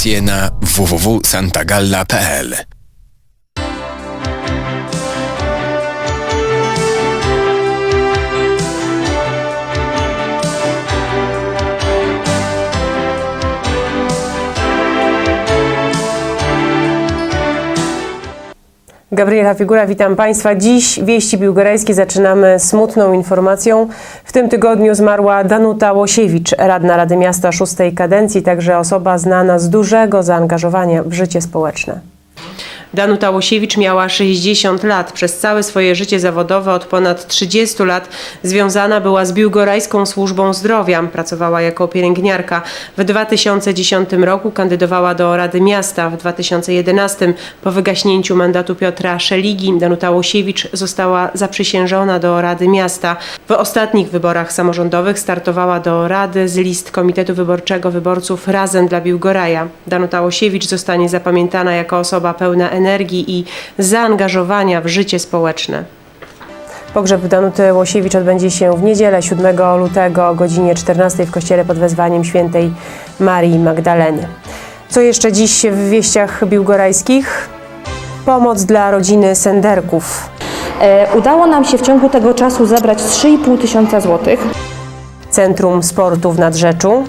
informacje na www.santagalla.pl Gabriela Figura, witam Państwa. Dziś wieści biłgorajskie zaczynamy smutną informacją. W tym tygodniu zmarła Danuta Łosiewicz, radna Rady Miasta szóstej kadencji, także osoba znana z dużego zaangażowania w życie społeczne. Danuta Łosiewicz miała 60 lat. Przez całe swoje życie zawodowe od ponad 30 lat związana była z Biłgorajską Służbą Zdrowia. Pracowała jako pielęgniarka. W 2010 roku kandydowała do Rady Miasta. W 2011 po wygaśnięciu mandatu Piotra Szeligi Danuta Łosiewicz została zaprzysiężona do Rady Miasta. W ostatnich wyborach samorządowych startowała do Rady z list Komitetu Wyborczego Wyborców Razem dla Biłgoraja. Danuta Łosiewicz zostanie zapamiętana jako osoba pełna energii i zaangażowania w życie społeczne. Pogrzeb Danuty Łosiewicz odbędzie się w niedzielę 7 lutego o godzinie 14 w kościele pod wezwaniem świętej Marii Magdaleny. Co jeszcze dziś w wieściach biłgorajskich? Pomoc dla rodziny Senderków. E, Udało nam się w ciągu tego czasu zebrać 3,5 tysiąca złotych. Centrum Sportu w Nadrzeczu.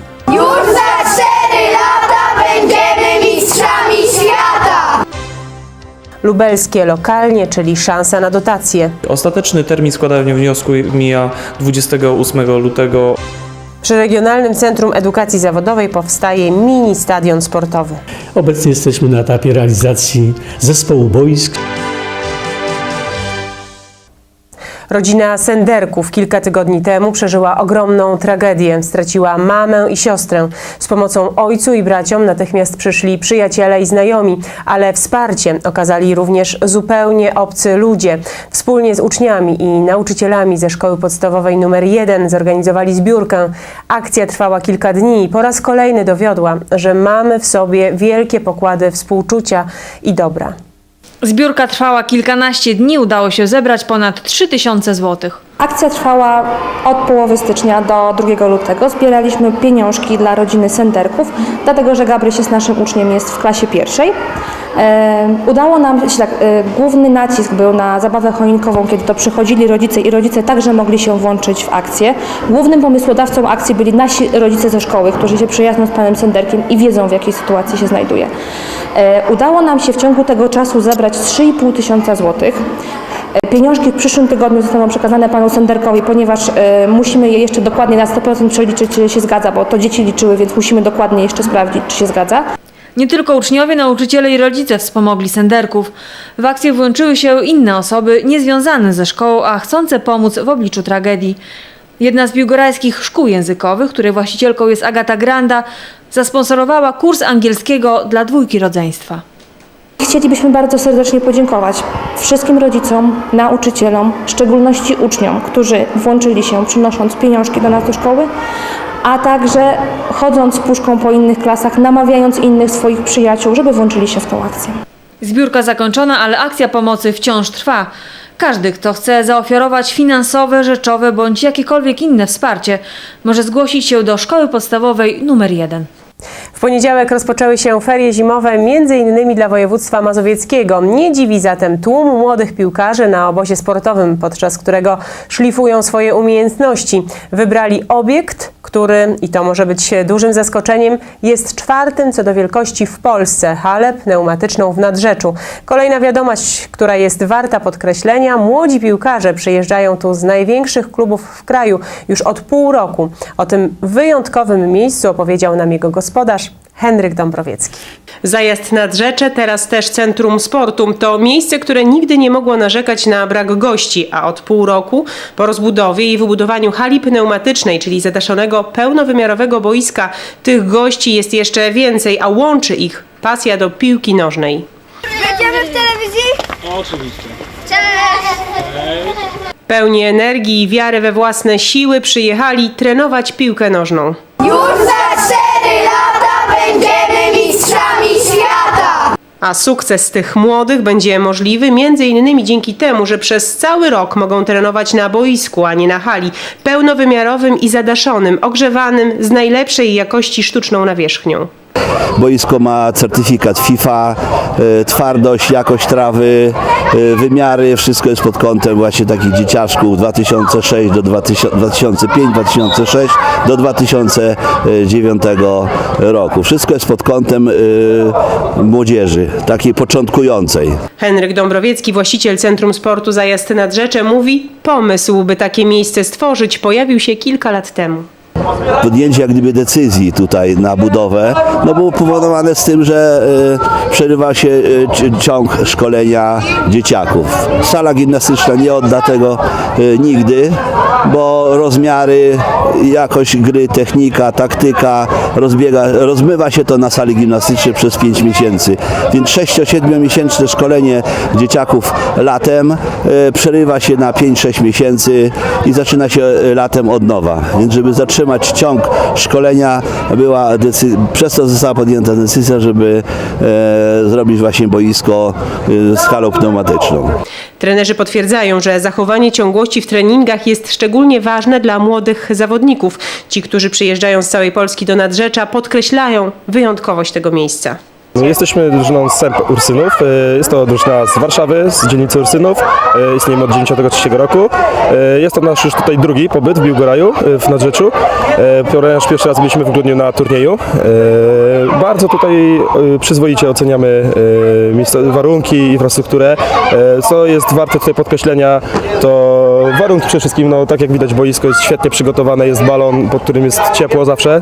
Lubelskie lokalnie, czyli szansa na dotacje. Ostateczny termin składania wniosku mija 28 lutego. Przy Regionalnym Centrum Edukacji Zawodowej powstaje mini stadion sportowy. Obecnie jesteśmy na etapie realizacji zespołu boisk. Rodzina Senderków kilka tygodni temu przeżyła ogromną tragedię. Straciła mamę i siostrę. Z pomocą ojcu i braciom natychmiast przyszli przyjaciele i znajomi, ale wsparcie okazali również zupełnie obcy ludzie. Wspólnie z uczniami i nauczycielami ze szkoły podstawowej nr 1 zorganizowali zbiórkę. Akcja trwała kilka dni i po raz kolejny dowiodła, że mamy w sobie wielkie pokłady współczucia i dobra. Zbiórka trwała kilkanaście dni, udało się zebrać ponad 3000 złotych. Akcja trwała od połowy stycznia do 2 lutego. Zbieraliśmy pieniążki dla rodziny Senderków, dlatego że Gabryś jest naszym uczniem, jest w klasie pierwszej. E, udało nam się tak, e, główny nacisk był na zabawę choinkową, kiedy to przychodzili rodzice i rodzice także mogli się włączyć w akcję. Głównym pomysłodawcą akcji byli nasi rodzice ze szkoły, którzy się przyjaźnią z panem Senderkiem i wiedzą w jakiej sytuacji się znajduje. E, udało nam się w ciągu tego czasu zebrać 3,5 tysiąca złotych. Pieniążki w przyszłym tygodniu zostaną przekazane panu Senderkowi, ponieważ e, musimy je jeszcze dokładnie na 100% przeliczyć, czy się zgadza, bo to dzieci liczyły, więc musimy dokładnie jeszcze sprawdzić, czy się zgadza. Nie tylko uczniowie, nauczyciele i rodzice wspomogli senderków. W akcję włączyły się inne osoby niezwiązane ze szkołą, a chcące pomóc w obliczu tragedii. Jedna z biłgorajskich szkół językowych, której właścicielką jest Agata Granda, zasponsorowała kurs angielskiego dla dwójki rodzeństwa. Chcielibyśmy bardzo serdecznie podziękować wszystkim rodzicom, nauczycielom, w szczególności uczniom, którzy włączyli się przynosząc pieniążki do nas do szkoły, a także chodząc puszką po innych klasach, namawiając innych swoich przyjaciół, żeby włączyli się w tą akcję. Zbiórka zakończona, ale akcja pomocy wciąż trwa. Każdy, kto chce zaoferować finansowe, rzeczowe bądź jakiekolwiek inne wsparcie, może zgłosić się do szkoły podstawowej numer 1. W poniedziałek rozpoczęły się ferie zimowe m.in. dla województwa mazowieckiego. Nie dziwi zatem tłum młodych piłkarzy na obozie sportowym, podczas którego szlifują swoje umiejętności. Wybrali obiekt, który, i to może być dużym zaskoczeniem, jest czwartym co do wielkości w Polsce, halę pneumatyczną w Nadrzeczu. Kolejna wiadomość, która jest warta podkreślenia, młodzi piłkarze przyjeżdżają tu z największych klubów w kraju już od pół roku. O tym wyjątkowym miejscu opowiedział nam jego gospodarz Henryk Dąbrowiecki. Zajazd nad Rzecze, teraz też Centrum Sportu. To miejsce, które nigdy nie mogło narzekać na brak gości, a od pół roku po rozbudowie i wybudowaniu hali pneumatycznej, czyli zadaszonego pełnowymiarowego boiska, tych gości jest jeszcze więcej, a łączy ich pasja do piłki nożnej. Będziemy w telewizji? Oczywiście. Pełni energii i wiary we własne siły przyjechali trenować piłkę nożną. Już za A sukces tych młodych będzie możliwy m.in. dzięki temu, że przez cały rok mogą trenować na boisku, a nie na hali, pełnowymiarowym i zadaszonym, ogrzewanym, z najlepszej jakości sztuczną nawierzchnią. Boisko ma certyfikat FIFA, e, twardość, jakość trawy, e, wymiary, wszystko jest pod kątem właśnie takich dzieciaczków 2006 do 2000 2005, 2006 do 2009 roku. Wszystko jest pod kątem e, młodzieży, takiej początkującej. Henryk Dąbrowiecki, właściciel Centrum Sportu Zajazd nad Rzeczę, mówi, pomysł, by takie miejsce stworzyć, pojawił się kilka lat temu. Podjęcie jak gdyby decyzji tutaj na budowę, no było powodowane z tym, że e, przerywa się ci- ciąg szkolenia dzieciaków. Sala gimnastyczna nie odda tego e, nigdy, bo rozmiary, jakość gry, technika, taktyka rozbiega, rozmywa się to na sali gimnastycznej przez 5 miesięcy. Więc 6-7 miesięczne szkolenie dzieciaków latem przerywa się na 5-6 miesięcy i zaczyna się latem od nowa. Więc żeby zatrzymać ciąg szkolenia była przez to została podjęta decyzja, żeby e, zrobić właśnie boisko e, z halą pneumatyczną. Trenerzy potwierdzają, że zachowanie ciągłości w treningach jest szczególnie ważne dla młodych zawodników. Ci, którzy przyjeżdżają z całej Polski do Nadrzecza, podkreślają wyjątkowość tego miejsca. Jesteśmy drużyną Sęp Ursynów. E, Jest to drużyna z Warszawy, z dzielnicy Ursynów. E, Istniejemy od 1993 roku. E, Jest to nasz już tutaj drugi pobyt w Biłgoraju, w Nadrzeczu. Ponieważ pierwszy raz byliśmy w grudniu na turnieju. Bardzo tutaj przyzwoicie oceniamy warunki, infrastrukturę. Co jest warte tutaj podkreślenia, to warunki przede wszystkim, no tak jak widać boisko jest świetnie przygotowane, jest balon, pod którym jest ciepło zawsze. E,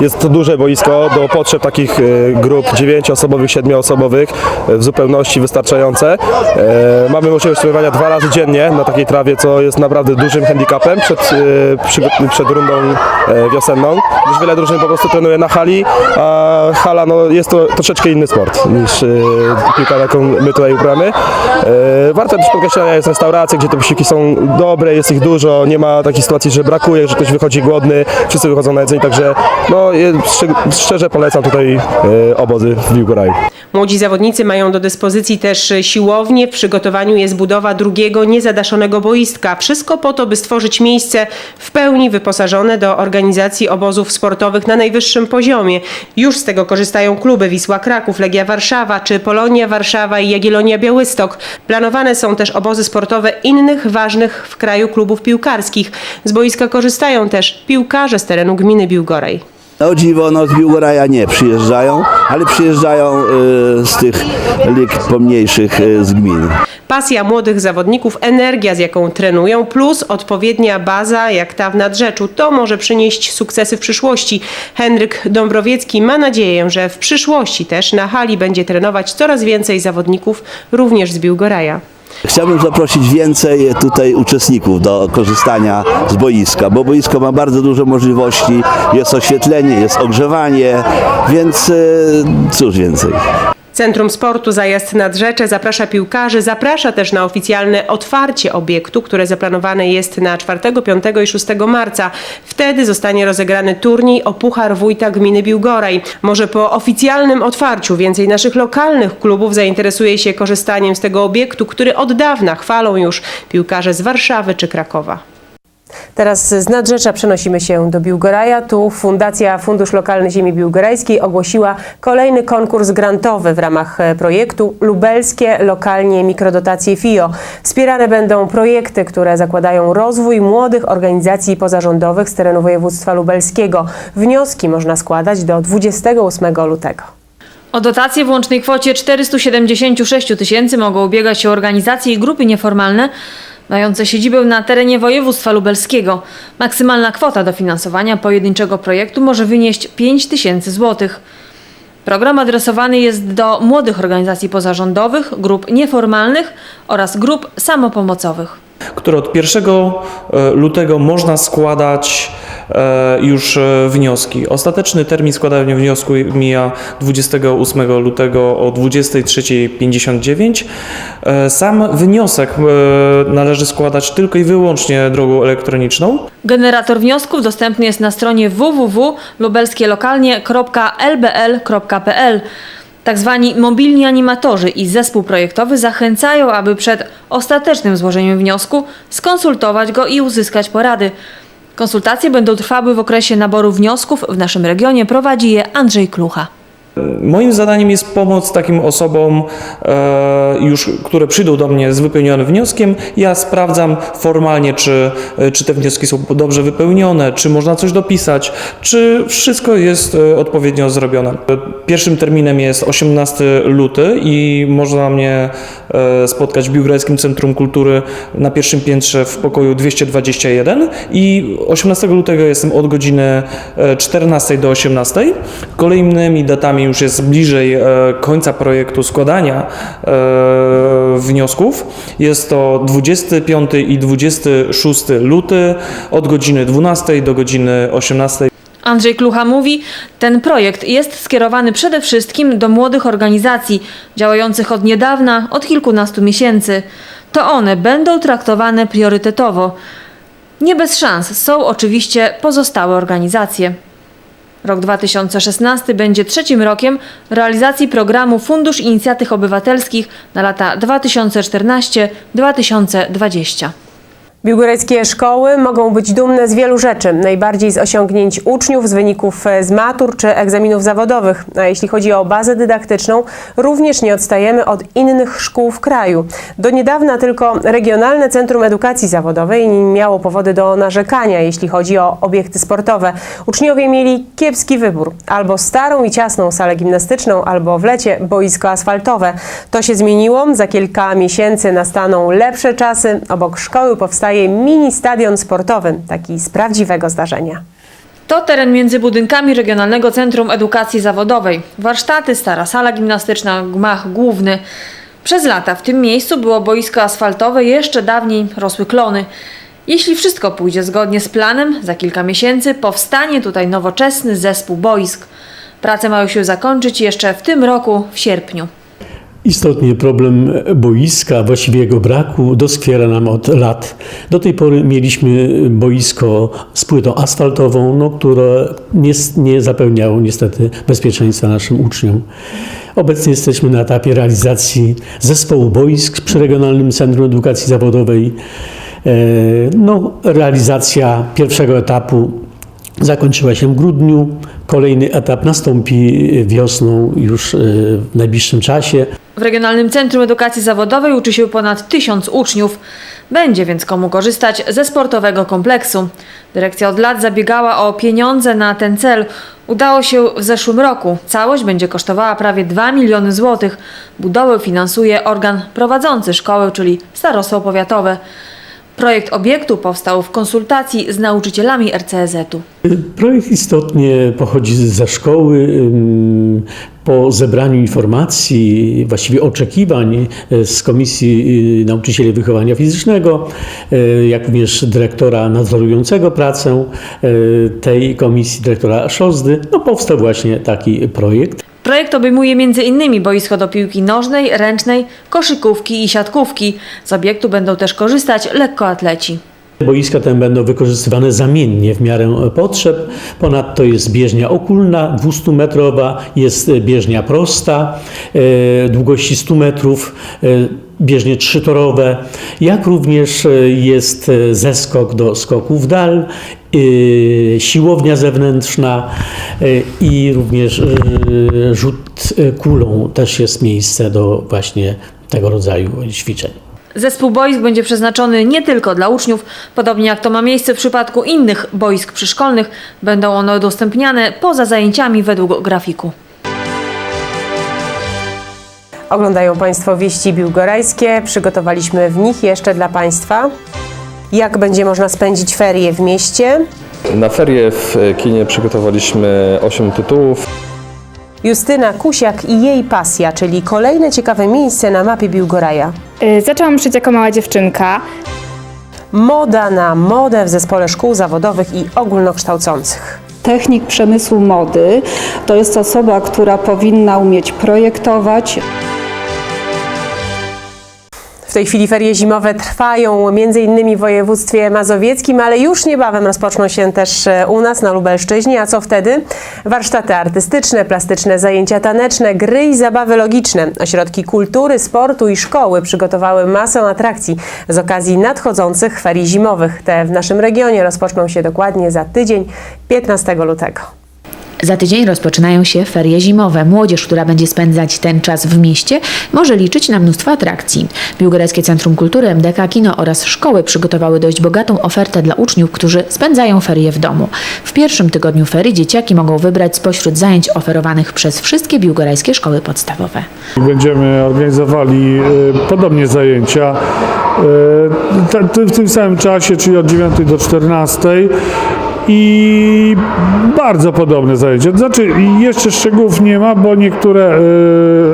Jest to duże boisko do potrzeb takich e, grup dziewięcioosobowych, siedmioosobowych e, w zupełności wystarczające. Mamy możliwość trenowania dwa razy dziennie na takiej trawie, co jest naprawdę dużym handicapem przed, przed rundą wiosenną, gdyż wiele drużyn po prostu trenuje na hali, a hala no, jest to troszeczkę inny sport niż piłka, jaką my tutaj uprawiamy. E, Warte też podkreślenia jest restauracja, gdzie te posiłki są dobre, jest ich dużo, nie ma takiej sytuacji, że brakuje, że ktoś wychodzi głodny, wszyscy wychodzą na jedzenie, także no, szczerze polecam tutaj e, obozy w Biłgoraju. Młodzi zawodnicy mają do dyspozycji też siłownię. W przygotowaniu jest budowa drugiego niezadaszonego boiska. Wszystko po to, by stworzyć miejsce w pełni wyposażone do organizacji obozów sportowych na najwyższym poziomie. Już z tego korzystają kluby Wisła Kraków, Legia Warszawa czy Polonia Warszawa i Jagiellonia Białystok. Planowane są też obozy sportowe innych ważnych w kraju klubów piłkarskich. Z boiska korzystają też piłkarze z terenu gminy Biłgoraj. No dziwo, no z Biłgoraja nie przyjeżdżają, ale przyjeżdżają e, z tych lig pomniejszych e, z gmin. Pasja młodych zawodników, energia z jaką trenują, plus odpowiednia baza jak ta w Nadrzeczu, to może przynieść sukcesy w przyszłości. Henryk Dąbrowiecki ma nadzieję, że w przyszłości też na hali będzie trenować coraz więcej zawodników, również z Biłgoraja. Chciałbym zaprosić więcej tutaj uczestników do korzystania z boiska, bo boisko ma bardzo dużo możliwości, jest oświetlenie, jest ogrzewanie, więc e, cóż więcej. Centrum Sportu Zajazd nad Rzeczę zaprasza piłkarzy, zaprasza też na oficjalne otwarcie obiektu, które zaplanowane jest na 4, 5 i 6 marca. Wtedy zostanie rozegrany turniej o Puchar Wójta Gminy Biłgoraj. Może po oficjalnym otwarciu więcej naszych lokalnych klubów zainteresuje się korzystaniem z tego obiektu, który od dawna chwalą już piłkarze z Warszawy czy Krakowa. Teraz z Nadrzecza przenosimy się do Biłgoraja. Tu Fundacja Fundusz Lokalny Ziemi Biłgorajskiej ogłosiła kolejny konkurs grantowy w ramach e, projektu Lubelskie Lokalnie Mikrodotacje FIO. Wspierane będą projekty, które zakładają rozwój młodych organizacji pozarządowych z terenu województwa lubelskiego. Wnioski można składać do 28 lutego. O dotacje w łącznej kwocie 476 tysięcy mogą ubiegać się organizacje i grupy nieformalne mające siedzibę na terenie województwa lubelskiego. Maksymalna kwota dofinansowania pojedynczego projektu może wynieść 5 tysięcy złotych. Program adresowany jest do młodych organizacji pozarządowych, grup nieformalnych oraz grup samopomocowych. Które od 1 e, lutego można składać e, już e, wnioski. Ostateczny termin składania wniosku mija 28 lutego o 23.59. E, Sam wniosek należy składać tylko i wyłącznie drogą elektroniczną. Generator wniosków dostępny jest na stronie www.lubelskielokalnie.lbl.pl. Tak zwani mobilni animatorzy i zespół projektowy zachęcają, aby przed ostatecznym złożeniem wniosku skonsultować go i uzyskać porady. Konsultacje będą trwały w okresie naboru wniosków. W naszym regionie prowadzi je Andrzej Klucha. Moim zadaniem jest pomoc takim osobom, e, już, które przyjdą do mnie z wypełnionym wnioskiem. Ja sprawdzam formalnie, czy, e, czy te wnioski są dobrze wypełnione, czy można coś dopisać, czy wszystko jest e, odpowiednio zrobione. Pierwszym terminem jest 18 luty i można mnie spotkać w Biłgrajskim Centrum Kultury na pierwszym piętrze w pokoju 221 i 18 lutego jestem od godziny e, 14 do 18. Kolejnymi datami już jest bliżej e, końca projektu składania e, wniosków. Jest to 25 i 26 luty od godziny 12 do godziny 18. Andrzej Klucha mówi, ten projekt jest skierowany przede wszystkim do młodych organizacji działających od niedawna, od kilkunastu miesięcy. To one będą traktowane priorytetowo. Nie bez szans są oczywiście pozostałe organizacje. Rok 2016 będzie trzecim rokiem realizacji programu Fundusz Inicjatyw Obywatelskich na lata 2014-2020. Biłgorajskie szkoły mogą być dumne z wielu rzeczy, najbardziej z osiągnięć uczniów, z wyników e, z matur czy egzaminów zawodowych. A jeśli chodzi o bazę dydaktyczną, również nie odstajemy od innych szkół w kraju. Do niedawna tylko Regionalne Centrum Edukacji Zawodowej miało powody do narzekania, jeśli chodzi o obiekty sportowe. Uczniowie mieli kiepski wybór, albo starą i ciasną salę gimnastyczną, albo w lecie boisko asfaltowe. To się zmieniło, za kilka miesięcy nastaną lepsze czasy. Obok szkoły powstaje mini stadion sportowy, taki z prawdziwego zdarzenia. To teren między budynkami Regionalnego Centrum Edukacji Zawodowej. Warsztaty, stara sala gimnastyczna, gmach główny. Przez lata w tym miejscu było boisko asfaltowe, jeszcze dawniej rosły klony. Jeśli wszystko pójdzie zgodnie z planem, za kilka miesięcy powstanie tutaj nowoczesny zespół boisk. Prace mają się zakończyć jeszcze w tym roku, w sierpniu. Istotnie problem boiska, właściwie jego braku, doskwiera nam od lat. Do tej pory mieliśmy boisko z płytą asfaltową, no, które nie, nie zapewniało niestety bezpieczeństwa naszym uczniom. Obecnie jesteśmy na etapie realizacji zespołu boisk przy Regionalnym Centrum Edukacji Zawodowej. E, No, realizacja pierwszego etapu zakończyła się w grudniu. Kolejny etap nastąpi wiosną już e, w najbliższym czasie. W Regionalnym Centrum Edukacji Zawodowej uczy się ponad tysiąc uczniów. Będzie więc komu korzystać ze sportowego kompleksu. Dyrekcja od lat zabiegała o pieniądze na ten cel. Udało się w zeszłym roku. Całość będzie kosztowała prawie 2 miliony złotych. Budowę finansuje organ prowadzący szkołę, czyli starostwo powiatowe. Projekt obiektu powstał w konsultacji z nauczycielami RCZ-u. Projekt istotnie pochodzi ze szkoły. Po zebraniu informacji, właściwie oczekiwań e, z Komisji y, Nauczycieli Wychowania Fizycznego, e, jak również dyrektora nadzorującego pracę e, tej komisji, dyrektora Szozdy, no powstał właśnie taki projekt. Projekt obejmuje m.in. boisko do piłki nożnej, ręcznej, koszykówki i siatkówki. Z obiektu będą też korzystać lekkoatleci. Boiska te będą wykorzystywane zamiennie w miarę potrzeb. Ponadto jest bieżnia okulna 200-metrowa, jest bieżnia prosta e, długości 100 metrów, e, bieżnie trzytorowe, jak również e, jest zeskok do skoku w dal, siłownia zewnętrzna i również rzut kulą. Też jest miejsce do właśnie tego rodzaju ćwiczeń. Zespół boisk będzie przeznaczony nie tylko dla uczniów, podobnie jak to ma miejsce w przypadku innych boisk przyszkolnych, będą one udostępniane poza zajęciami według grafiku. Oglądają Państwo wieści biłgorajskie. Przygotowaliśmy w nich jeszcze dla Państwa. Jak będzie można spędzić ferie w mieście? Na ferie w kinie przygotowaliśmy 8 tytułów. Justyna Kusiak i jej pasja, czyli kolejne ciekawe miejsce na mapie Biłgoraja. Y, Zaczęłam szyć jako mała dziewczynka. Moda na modę w zespole szkół zawodowych i ogólnokształcących. Technik przemysłu mody to jest osoba, która powinna umieć projektować, tej chwili ferie zimowe trwają między innymi w województwie mazowieckim, ale już niebawem rozpoczną się też e, u nas na Lubelszczyźnie. A co wtedy? Warsztaty artystyczne, plastyczne zajęcia taneczne, gry i zabawy logiczne. Ośrodki kultury, sportu i szkoły przygotowały masę atrakcji z okazji nadchodzących ferii zimowych. Te w naszym regionie rozpoczną się dokładnie za tydzień, 15 lutego. Za tydzień rozpoczynają się ferie zimowe. Młodzież, która będzie spędzać ten czas w mieście, może liczyć na mnóstwo atrakcji. Biłgorajskie Centrum Kultury, MDK, Kino oraz szkoły przygotowały dość bogatą ofertę dla uczniów, którzy spędzają ferie w domu. W pierwszym tygodniu ferii dzieciaki mogą wybrać spośród zajęć oferowanych przez wszystkie biłgorajskie szkoły podstawowe. Będziemy organizowali e, podobnie zajęcia e, ta- ty- w tym samym czasie, czyli od 9 do 14 i bardzo podobne zajęcia. Znaczy jeszcze szczegółów nie ma, bo niektóre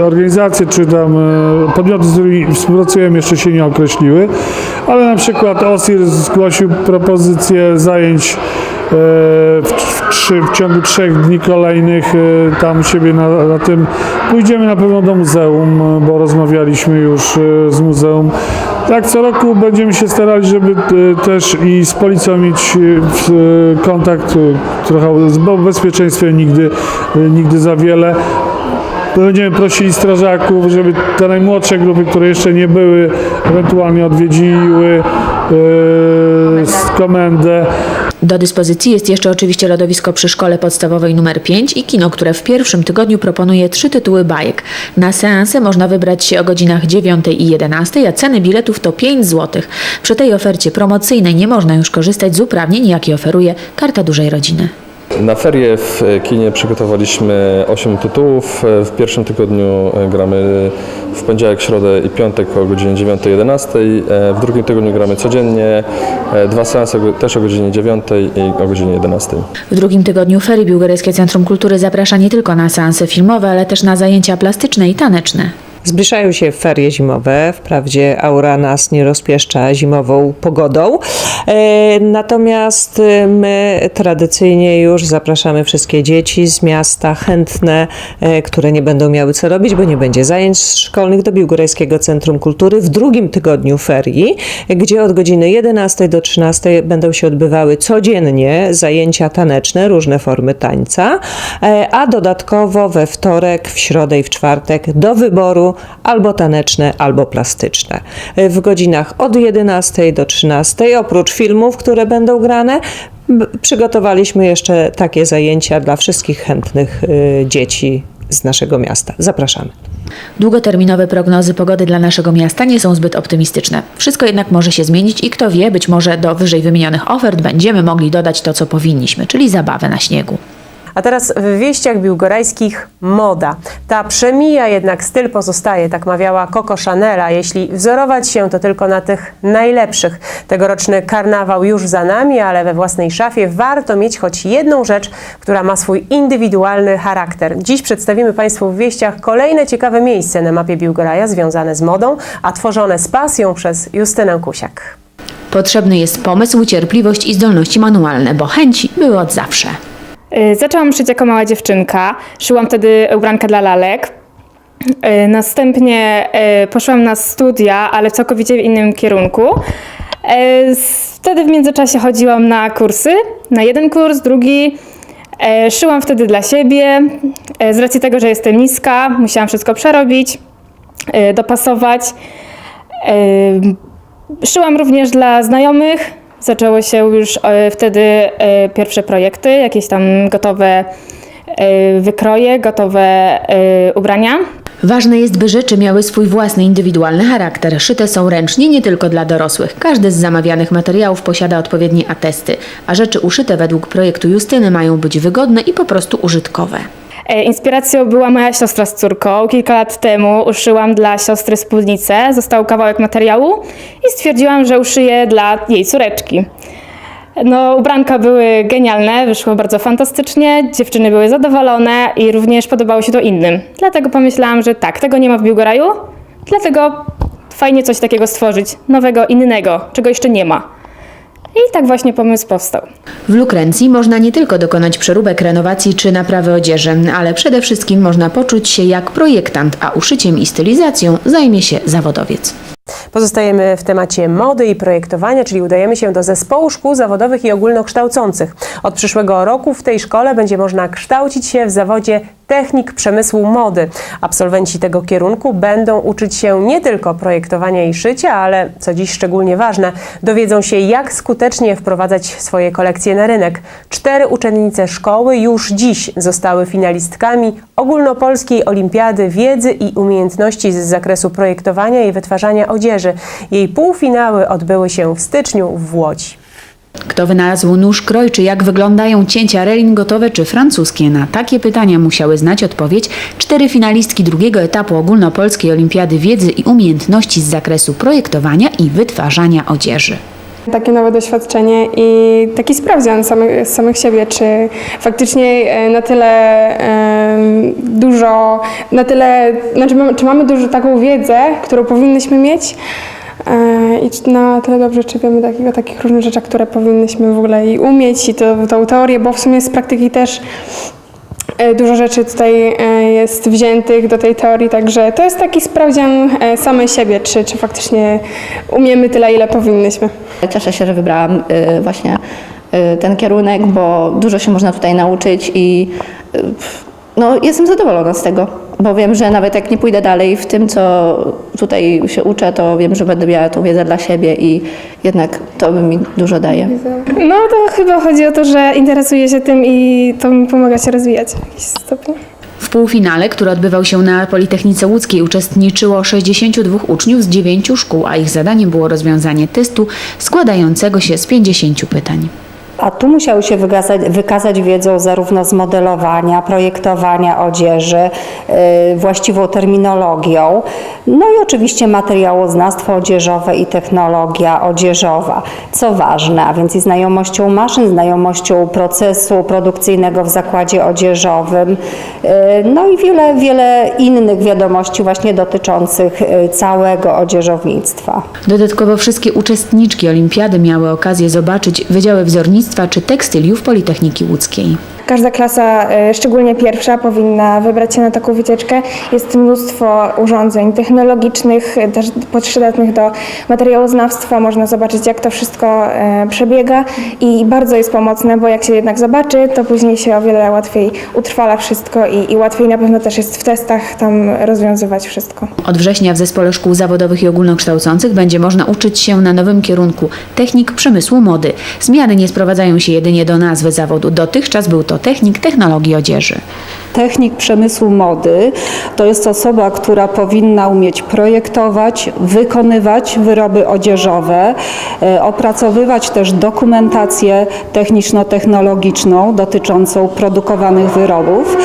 e, organizacje czy tam e, podmioty, z którymi współpracujemy jeszcze się nie określiły, ale na przykład OSIR zgłosił propozycję zajęć w, w, w ciągu trzech dni kolejnych e, tam siebie na, na tym. Pójdziemy na pewno do muzeum, e, bo rozmawialiśmy już e, z muzeum. Tak, co roku będziemy się starali, żeby e, też i z policją mieć e, w- e, kontakt e, trochę, bo bezpieczeństwie nigdy, e, nigdy za wiele. Będziemy prosili strażaków, żeby te najmłodsze grupy, które jeszcze nie były, ewentualnie odwiedziły e, komendę. Do dyspozycji jest jeszcze oczywiście lodowisko przy szkole podstawowej nr 5 i kino, które w pierwszym tygodniu proponuje trzy tytuły bajek. Na seanse można wybrać się o godzinach 9 i 11, a ceny biletów to 5 zł. Przy tej ofercie promocyjnej nie można już korzystać z uprawnień, jakie oferuje Karta Dużej Rodziny. Na ferie w kinie przygotowaliśmy 8 tytułów. W pierwszym tygodniu e, gramy w poniedziałek, środę i piątek o godzinie 9-11. W drugim tygodniu gramy codziennie, e, dwa seanse też o godzinie 9 i o godzinie 11. W drugim tygodniu ferii Biłgorajskie Centrum Kultury zaprasza nie tylko na seanse filmowe, ale też na zajęcia plastyczne i taneczne. Zbliżają się ferie zimowe, wprawdzie aura nas nie rozpieszcza zimową pogodą, e, natomiast e, my tradycyjnie już zapraszamy wszystkie dzieci z miasta chętne, e, które nie będą miały co robić, bo nie będzie zajęć szkolnych do Biłgorajskiego Centrum Kultury w drugim tygodniu ferii, gdzie od godziny 11 do 13 będą się odbywały codziennie zajęcia taneczne, różne formy tańca, a dodatkowo we wtorek, w środę i w czwartek do wyboru albo taneczne, albo plastyczne. W godzinach od 11 do 13, oprócz filmów, które będą grane, przygotowaliśmy jeszcze takie zajęcia dla wszystkich chętnych e, dzieci z naszego miasta. Zapraszamy. Długoterminowe prognozy pogody dla naszego miasta nie są zbyt optymistyczne. Wszystko jednak może się zmienić i kto wie, być może do wyżej wymienionych ofert będziemy mogli dodać to, co powinniśmy, czyli zabawę na śniegu. A teraz w wieściach biłgorajskich moda. Ta przemija, jednak styl pozostaje, tak mawiała Coco Chanela. Jeśli wzorować się, to tylko na tych najlepszych. Tegoroczny karnawał już za nami, ale we własnej szafie warto mieć choć jedną rzecz, która ma swój indywidualny charakter. Dziś przedstawimy Państwu w wieściach kolejne ciekawe miejsce na mapie Biłgoraja związane z modą, a tworzone z pasją przez Justynę Kusiak. Potrzebny jest pomysł, cierpliwość i zdolności manualne, bo chęci były od zawsze. Y, Zaczęłam szyć jako mała dziewczynka. Szyłam wtedy ubranka dla lalek. Y, Następnie y, poszłam na studia, ale w całkowicie innym kierunku. Wtedy w międzyczasie chodziłam na kursy. Na jeden kurs, drugi. Szyłam wtedy dla siebie. Z racji tego, że jestem niska, musiałam wszystko przerobić, dopasować. Szyłam również dla znajomych. Zaczęło się już e, wtedy e, pierwsze projekty, jakieś tam gotowe e, wykroje, gotowe ubrania. Ważne jest, by rzeczy miały swój własny indywidualny charakter. Szyte są ręcznie nie tylko dla dorosłych. Każdy z zamawianych materiałów posiada odpowiednie atesty, a rzeczy uszyte według projektu Justyny mają być wygodne i po prostu użytkowe. E, Inspiracją była moja siostra z córką. Kilka lat temu uszyłam dla siostry spódnicę, został kawałek materiału i stwierdziłam, że uszyję dla jej córeczki. No, ubranka były genialne, wyszło bardzo fantastycznie, dziewczyny były zadowolone i również podobało się to innym. Dlatego pomyślałam, że tak, tego nie ma w Biłgoraju, dlatego fajnie coś takiego stworzyć, nowego, innego, czego jeszcze nie ma. I tak właśnie pomysł powstał. W Lukrencji można nie tylko dokonać przeróbek, renowacji czy naprawy odzieży, ale przede wszystkim można poczuć się jak projektant, a uszyciem i stylizacją zajmie się zawodowiec. Pozostajemy w temacie mody i projektowania, czyli udajemy się do zespołu szkół zawodowych i ogólnokształcących. Od przyszłego roku w tej szkole będzie można kształcić się w zawodzie technik przemysłu mody. Absolwenci tego kierunku będą uczyć się nie tylko projektowania i szycia, ale co dziś szczególnie ważne, dowiedzą się jak skutecznie wprowadzać swoje kolekcje na rynek. Cztery uczennice szkoły już dziś zostały finalistkami ogólnopolskiej olimpiady wiedzy i umiejętności z zakresu projektowania i wytwarzania odzieży. Jej półfinały odbyły się w styczniu w Łodzi. Kto wynalazł nóż kroj, czy jak wyglądają cięcia relingotowe czy francuskie? Na takie pytania musiały znać odpowiedź cztery finalistki drugiego etapu ogólnopolskiej olimpiady wiedzy i umiejętności z zakresu projektowania i wytwarzania odzieży. Takie nowe doświadczenie i taki sprawdzian samych, samych siebie, czy faktycznie e, na tyle dużo, na tyle, znaczy czy mamy dużo taką wiedzę, którą powinnyśmy mieć i czy na tyle dobrze, czy wiemy takich, różnych rzeczach, które powinnyśmy w ogóle i umieć i to, tą teorię, bo w sumie z praktyki też e, dużo rzeczy tutaj e, jest wziętych do tej teorii, także to jest taki sprawdzian e, samej siebie, czy, czy faktycznie umiemy tyle, ile powinnyśmy. Cieszę się, że wybrałam właśnie ten kierunek, bo dużo się można tutaj nauczyć i no, jestem zadowolona z tego, bo wiem, że nawet jak nie pójdę dalej w tym, co tutaj się uczę, to wiem, że będę miała tą wiedzę dla siebie i jednak to mi dużo daje. No to chyba chodzi o to, że interesuję się tym i to mi pomaga się rozwijać w jakiś stopniu. W półfinale, który odbywał się na Politechnice Łódzkiej, uczestniczyło 62 uczniów z 9 szkół, a ich zadaniem było rozwiązanie testu składającego się z 50 pytań. A tu musiały się wykazać, wykazać wiedzą zarówno z modelowania, projektowania odzieży, yy, właściwą terminologią, no i oczywiście materiałoznawstwo odzieżowe i technologia odzieżowa, co ważne, a więc i znajomością maszyn, znajomością procesu produkcyjnego w zakładzie odzieżowym, yy, no i wiele, wiele innych wiadomości właśnie dotyczących yy, całego odzieżownictwa. Dodatkowo wszystkie uczestniczki olimpiady miały okazję zobaczyć wydziały wzornictwa czy tekstyliów Politechniki Łódzkiej. Każda klasa, e, szczególnie pierwsza, powinna wybrać się na taką wycieczkę. Jest mnóstwo urządzeń technologicznych, też przydatnych do materiałoznawstwa. Można zobaczyć, jak to wszystko e, przebiega i bardzo jest pomocne, bo jak się jednak zobaczy, to później się o wiele łatwiej utrwala wszystko i, i łatwiej na pewno też jest w testach tam rozwiązywać wszystko. Od września w Zespole Szkół Zawodowych i Ogólnokształcących będzie można uczyć się na nowym kierunku technik przemysłu mody. Zmiany nie sprowadzają się jedynie do nazwy zawodu. Dotychczas był to technik technologii odzieży. Technik przemysłu mody to jest osoba, która powinna umieć projektować, wykonywać wyroby odzieżowe, e, opracowywać też dokumentację techniczno-technologiczną dotyczącą produkowanych wyrobów,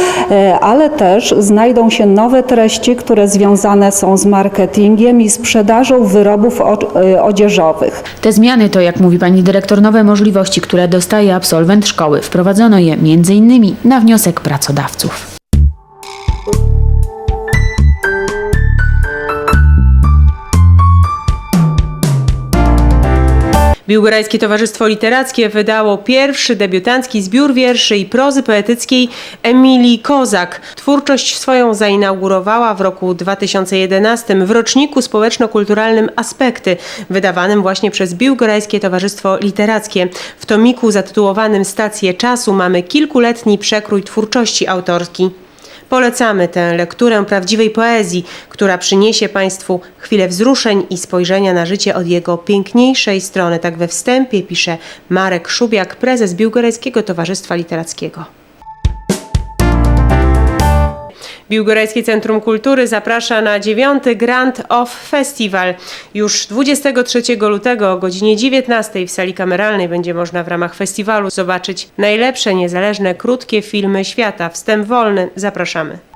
ale też znajdą się nowe treści, które związane są z marketingiem i sprzedażą wyrobów e, odzieżowych. Te zmiany to, jak mówi pani dyrektor, nowe możliwości, które dostaje absolwent szkoły. Wprowadzono je m.in. na wniosek pracodawców. Biłgorajskie Towarzystwo Literackie wydało pierwszy debiutancki zbiór wierszy i prozy poetyckiej Emilii Kozak. Twórczość swoją zainaugurowała w roku 2011 w roczniku społeczno-kulturalnym Aspekty, wydawanym właśnie przez Biłgorajskie Towarzystwo Literackie. W tomiku zatytułowanym Stacje Czasu mamy kilkuletni przekrój twórczości autorskiej. Polecamy tę lekturę prawdziwej poezji, która przyniesie Państwu chwilę wzruszeń i spojrzenia na życie od jego piękniejszej strony. Tak we wstępie pisze Marek Szubiak, prezes Biłgorajskiego Towarzystwa Literackiego. Biłgorajskie Centrum Kultury zaprasza na dziewiąty Grand Off Festival. Już 23 lutego o godzinie 19 w sali kameralnej będzie można w ramach festiwalu zobaczyć najlepsze niezależne krótkie filmy świata. Wstęp wolny. Zapraszamy.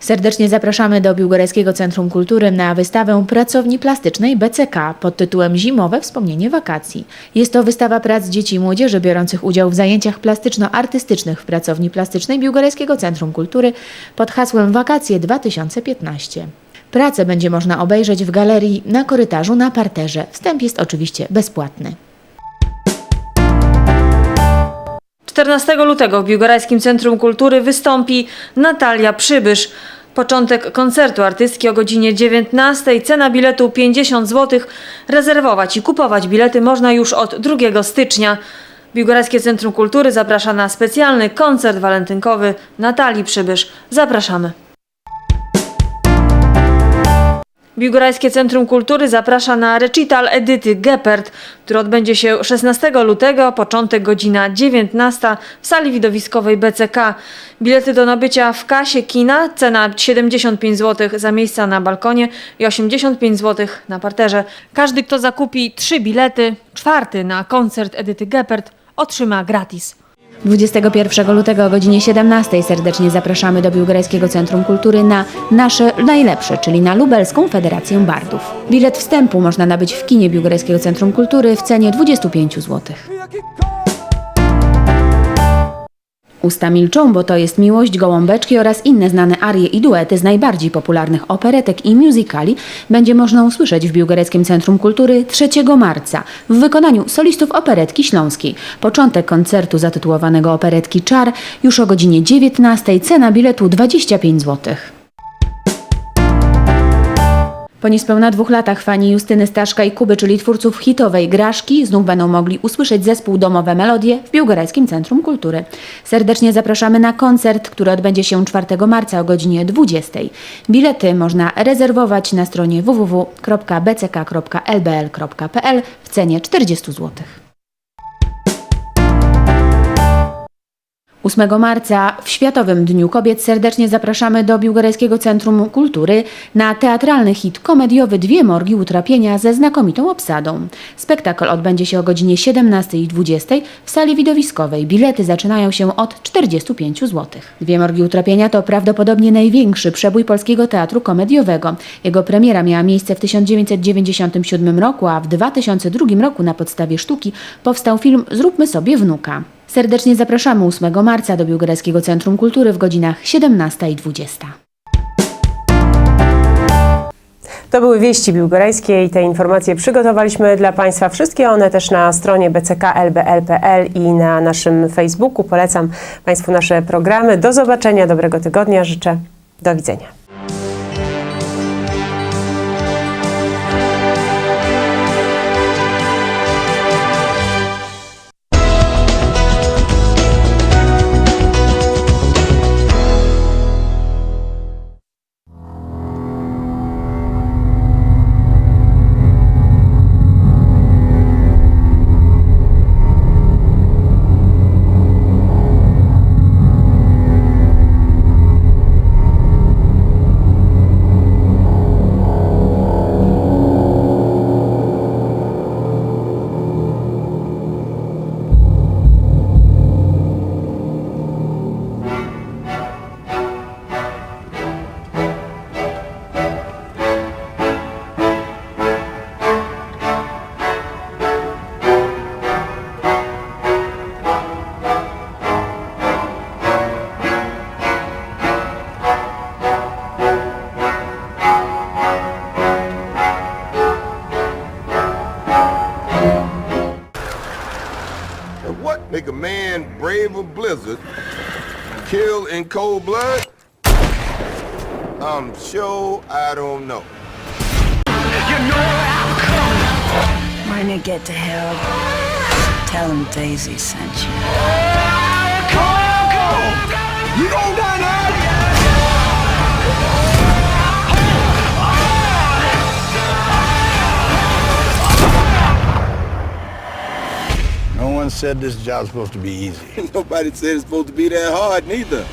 Serdecznie zapraszamy do Biłgorajskiego Centrum Kultury na wystawę pracowni plastycznej BCK pod tytułem Zimowe wspomnienie wakacji. Jest to wystawa prac dzieci i młodzieży biorących udział w zajęciach plastyczno-artystycznych w pracowni plastycznej Biłgorajskiego Centrum Kultury pod hasłem Wakacje 2015. Pracę będzie można obejrzeć w galerii na korytarzu na parterze. Wstęp jest oczywiście bezpłatny. 14 lutego w Biłgorajskim Centrum Kultury wystąpi Natalia Przybysz. Początek koncertu artystki o godzinie 19. Cena biletu 50 zł. Rezerwować i kupować bilety można już od 2 stycznia. Biłgorajskie Centrum Kultury zaprasza na specjalny koncert walentynkowy Natalii Przybysz. Zapraszamy. Biłgorajskie Centrum Kultury zaprasza na recital Edyty Geppert, który odbędzie się 16 lutego, początek godzina 19 w sali widowiskowej BCK. Bilety do nabycia w kasie kina, cena 75 zł za miejsca na balkonie i 85 zł na parterze. Każdy, kto zakupi trzy bilety, czwarty na koncert Edyty Geppert, otrzyma gratis. 21 lutego o godzinie 17 serdecznie zapraszamy do Biłgorajskiego Centrum Kultury na nasze najlepsze, czyli na Lubelską Federację Bardów. Bilet wstępu można nabyć w kinie Biłgorajskiego Centrum Kultury w cenie 25 zł. Usta milczą, bo to jest miłość, gołąbeczki oraz inne znane arie i duety z najbardziej popularnych operetek i musicali będzie można usłyszeć w Biłgorajskim Centrum Kultury 3 marca w wykonaniu solistów operetki śląskiej. Początek koncertu zatytułowanego operetki Czar już o godzinie 19, cena biletu 25 złotych. Po niespełna dwóch latach fani Justyny Staszka i Kuby, czyli twórców hitowej Graszki, znów będą mogli usłyszeć zespół Domowe Melodie w Biłgorajskim Centrum Kultury. Serdecznie zapraszamy na koncert, który odbędzie się 4 marca o godzinie 20. Bilety można rezerwować na stronie www.bck.lbl.pl w cenie 40 złotych. 8 marca w Światowym Dniu Kobiet serdecznie zapraszamy do Biłgorajskiego Centrum Kultury na teatralny hit komediowy Dwie morgi utrapienia ze znakomitą obsadą. Spektakl odbędzie się o godzinie 17 i 20 w sali widowiskowej. Bilety zaczynają się od 45 zł. Dwie morgi utrapienia to prawdopodobnie największy przebój polskiego teatru komediowego. Jego premiera miała miejsce w 1997 roku, a w 2002 roku na podstawie sztuki powstał film Zróbmy sobie wnuka. Serdecznie zapraszamy 8 marca do Biłgorajskiego Centrum Kultury w godzinach 17 i 20. To były wieści biłgorajskie i te informacje przygotowaliśmy dla Państwa. Wszystkie one też na stronie bcklbl.pl i na naszym Facebooku. Polecam Państwu nasze programy. Do zobaczenia, dobrego tygodnia życzę. Do widzenia. Make a man brave a blizzard, kill in cold blood? I'm sure I don't know. You know when you get to hell, tell him Daisy sent you. You gon' die one said this job's supposed to be easy. Nobody said it's supposed to be that hard, neither.